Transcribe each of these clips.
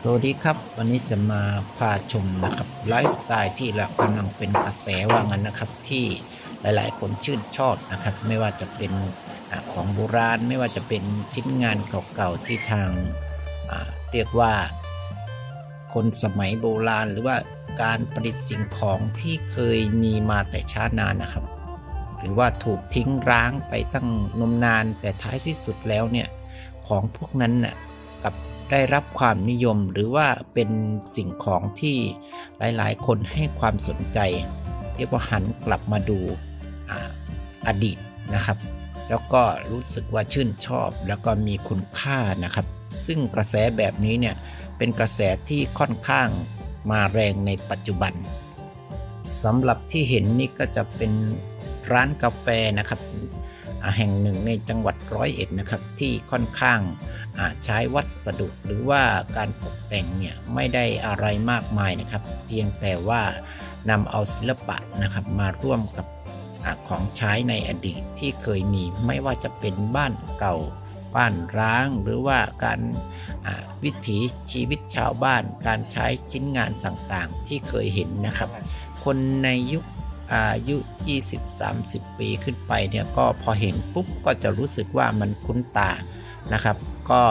สวัสดีครับ วันนี้จะมาพาชมนะครับไลฟ์สไตล์ที่กำลังเป็นกระแสว่างั้นนะครับ ที่หลายๆ คนชื่นชอบนะครับ ไม่ว่าจะเป็นอของโบราณ ไม่ว่าจะเป็นชิ้นงานเก่าๆที่ทางเรียกว่า คนสมัยโบราณ หรือว่าการประดิษฐ์สิ่งของที่เคยมีมาแต่ช้านานนะครับ หรือว่าถูกทิ้งร้างไปตั้งนมนานแต่ท้ายที่สุดแล้วเนี่ยของพวกนั้นน่ะกับ ได้รับความนิยมหรือว่าเป็นสิ่งของที่หลายๆ คนให้ความสนใจ เรียกว่าหันกลับมาดูออดีตนะครับ แล้วก็รู้สึกว่าชื่นชอบแล้วก็มีคุณค่านะครับ ซึ่งกระแสแบบนี้เนี่ยเป็นกระแสที่ค่อนข้างมาแรงในปัจจุบันสำหรับที่เห็นนี่ก็จะเป็นร้านกาแฟนะครับ แห่งหนึ่งในจังหวัดร้อยเอ็ดนะครับที่ค่อนข้างอ่าใช้วัสดุหรือว่าการตกแต่งเนี่ยไม่ได้อะไรมากมายนะครับ เพียงแต่ว่านำเอาศิลปะนะครับมาร่วมกับอของใช้ในอดีตที่เคยมีไม่ว่าจะเป็นบ้านเก่าบ้านร้าง หรือว่าการวิถีชีวิตชาวบ้าน การใช้ชิ้นงานต่างๆ ที่เคยเห็นนะครับ คนในยุค อายุ 20-30 ปีขึ้นไปเนี่ยก็พอเห็นปุ๊บก็จะรู้สึกว่ามันคุ้นตานะครับ ก็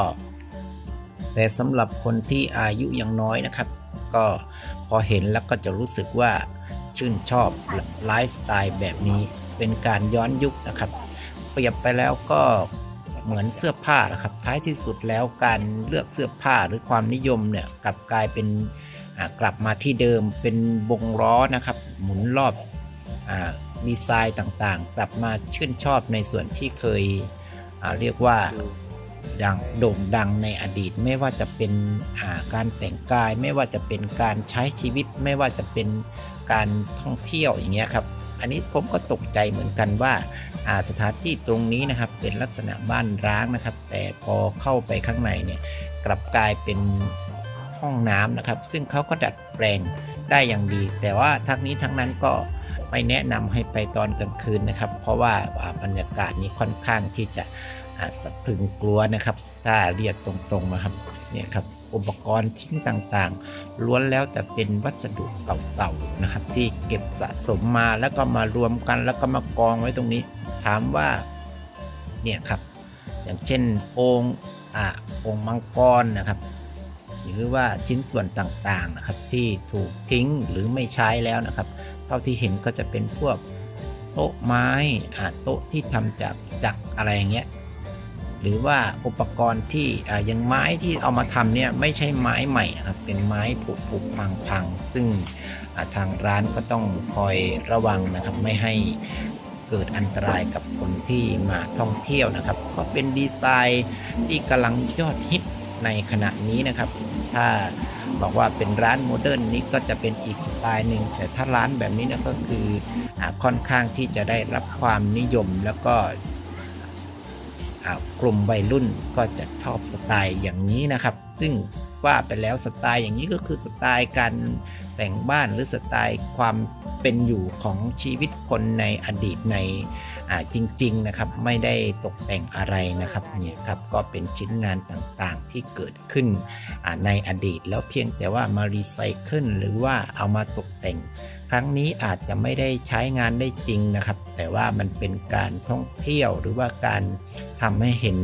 แต่สำหรับคนที่อายุยังน้อยนะครับ ก็พอเห็นแล้วก็จะรู้สึกว่าชื่นชอบไลฟ์สไตล์แบบนี้เป็นการย้อนยุคนะครับ เปรียบไปแล้วก็เหมือนเสื้อผ้านะครับท้ายที่สุดแล้วการเลือกเสื้อผ้าหรือความนิยมเนี่ยกลับกลายเป็นกลับมาที่เดิมเป็นวงล้อนะครับ หมุนรอบ ดีไซน์ต่างๆ กลับมาชื่นชอบในส่วนที่เคยเรียกว่าดังโด่งดังในอดีตไม่ว่าจะเป็นาการแต่งกาย ไม่ว่าจะเป็นการใช้ชีวิต ไม่ว่าจะเป็นการท่องเที่ยวอย่างเงี้ยครับ อันนี้ผมก็ตกใจเหมือนกันว่าอ่าสถานที่ตรงนี้นะครับเป็นลักษณะบ้านร้างนะครับ แต่พอเข้าไปข้างในเนี่ยกลับกลายเป็นห้องน้ำนะครับ ซึ่งเขาก็ดัดแปลงได้อย่างดี แต่ว่าทั้งนี้ทั้งนั้นก็ ไม่แนะนำให้ไปตอนกลางคืนนะครับ เพราะว่าบรรยากาศนี้ค่อนข้างที่จะสะพรึงกลัวนะครับ ถ้าเรียกตรงๆนะครับเนี่ยครับอุปกรณ์ชิ้นต่างๆ ล้วนแล้วแต่เป็นวัสดุเก่าๆนะครับ ที่เก็บสะสมมาแล้วก็มารวมกันแล้วก็มากองไว้ตรงนี้ ถามว่าเนี่ยครับอย่างเช่นโองค์อ่าองค์มังกรนะครับ หรือว่าชิ้นส่วนต่างๆนะครับที่ถูกทิ้งหรือไม่ใช้แล้วนะครับ เท่าที่เห็นก็จะเป็นพวกโต๊ะไม้อาโต๊ะที่ทำจากจักอะไรอย่างเงี้ยหรือว่าอุปกรณ์ที่อย่างไม้ที่เอามาทำเนี่ยไม่ใช่ไม้ใหม่นะครับเป็นไม้ผุผุพังพังซึ่งาทางร้านก็ต้องคอยระวังนะครับไม่ให้เกิดอันตรายกับคนที่มาท่องเที่ยวนะครับ ก็เป็นดีไซน์ที่กำลังยอดฮิต ในขณะนี้นะครับ ถ้าบอกว่าเป็นร้านโมเดิร์นนี้ก็จะเป็นอีกสไตล์หนึ่งแต่ถ้าร้านแบบนี้นะก็คือค่อนข้างที่จะได้รับความนิยมแล้วก็กลุ่มวัยรุ่นก็จะชอบสไตล์อย่างนี้นะครับ ซึ่งว่าไปแล้วสไตล์อย่างนี้ก็คือสไตล์การ แต่งบ้านหรือสไตล์ความเป็นอยู่ของชีวิตคนในอดีตในจริง ๆ นะครับ ไม่ได้ตกแต่งอะไรนะครับเนี่ยครับก็เป็นชิ้นงานต่างๆที่เกิดขึ้นในอดีต แล้วเพียงแต่ว่ามารีไซเคิลหรือว่าเอามาตกแต่ง ครั้งนี้อาจจะไม่ได้ใช้งานได้จริงนะครับ แต่ว่ามันเป็นการท่องเที่ยวหรือว่าการทำให้เห็น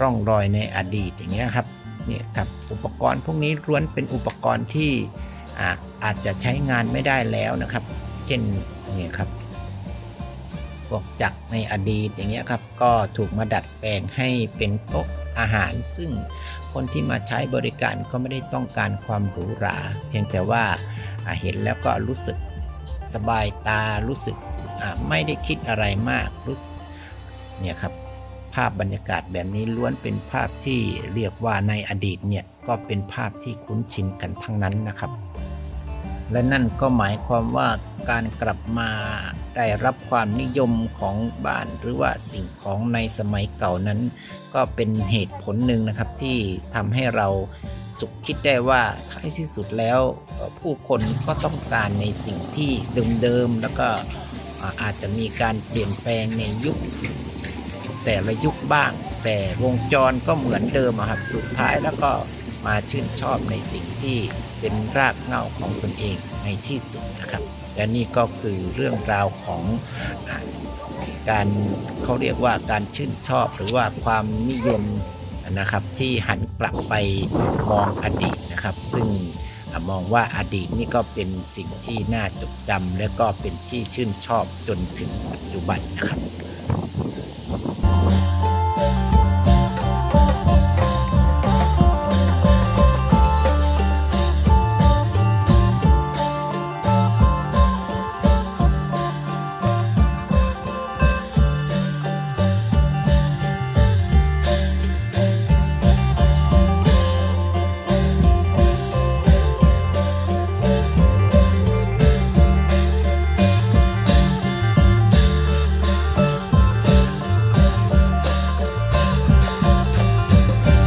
ร่องรอยในอดีตอย่างเงี้ยครับเนี่ยครับอุปกรณ์พวกนี้ล้วนเป็นอุปกรณ์ที่ อาอาจจะใช้งานไม่ได้แล้วนะครับ เช่นนี่ครับพวกจักรในอดีตอย่างเงี้ยครับ ก็ถูกมาดัดแปลงให้เป็นโต๊ะอาหาร ซึ่งคนที่มาใช้บริการก็ไม่ได้ต้องการความหรูหรา เพียงแต่ว่าาเห็นแล้วก็รู้สึกสบายตารู้สึกไม่ได้คิดอะไรมากรู้เนี่ยครับภาพบรรยากาศแบบนี้ล้วนเป็นภาพที่เรียกว่าในอดีตเนี่ยก็เป็นภาพที่คุ้นชินกันทั้งนั้นนะครับ และนั่นก็หมายความว่าการกลับมาได้รับความนิยมของบ้านหรือว่าสิ่งของในสมัยเก่านั้น ก็เป็นเหตุผลหนึ่งนะครับที่ทำให้เราสุขคิดได้ว่าท้ายที่สุดแล้วผู้คนก็ต้องการในสิ่งที่เดิมๆแล้วก็อาจจะมีการเปลี่ยนแปลงในยุค แต่ละยุคบ้าง แต่วงจรก็เหมือนเดิมครับสุดท้ายแล้วก็ มาชื่นชอบในสิ่งที่เป็นรากเหง้าของตนเองในที่สุดนะครับ และนี่ก็คือเรื่องราวของอการเขาเรียกว่าการชื่นชอบหรือว่าความนิยมนะครับที่หันกลับไปมองอดีตนะครับ ซึ่งมองว่าอดีตนี่ก็เป็นสิ่งที่น่าจดจำและก็เป็นที่ชื่นชอบจนถึงปัจจุบันนะครับ